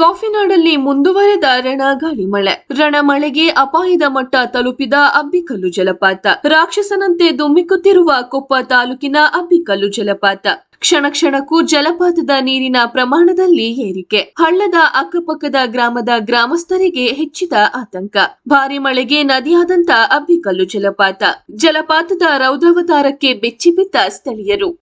ಕಾಫಿನಾಡಲ್ಲಿ ಮುಂದುವರೆದ ರಣಗಾಳಿ ಮಳೆ. ರಣಮಳೆಗೆ ಅಪಾಯದ ಮಟ್ಟ ತಲುಪಿದ ಅಬ್ಬಿಕಲ್ಲು ಜಲಪಾತ. ರಾಕ್ಷಸನಂತೆ ದುಮ್ಮಿಕ್ಕುತ್ತಿರುವ ಕೊಪ್ಪ ತಾಲೂಕಿನ ಅಬ್ಬಿಕಲ್ಲು ಜಲಪಾತ. ಕ್ಷಣ ಕ್ಷಣಕ್ಕೂ ಜಲಪಾತದ ನೀರಿನ ಪ್ರಮಾಣದಲ್ಲಿ ಏರಿಕೆ. ಹಳ್ಳದ ಅಕ್ಕಪಕ್ಕದ ಗ್ರಾಮದ ಗ್ರಾಮಸ್ಥರಿಗೆ ಹೆಚ್ಚಿದ ಆತಂಕ. ಭಾರಿ ಮಳೆಗೆ ನದಿಯಾದಂತ ಅಬ್ಬಿಕಲ್ಲು ಜಲಪಾತ. ಜಲಪಾತದ ರೌದ್ರಾವತಾರಕ್ಕೆ ಬೆಚ್ಚಿಬಿದ್ದ ಸ್ಥಳೀಯರು.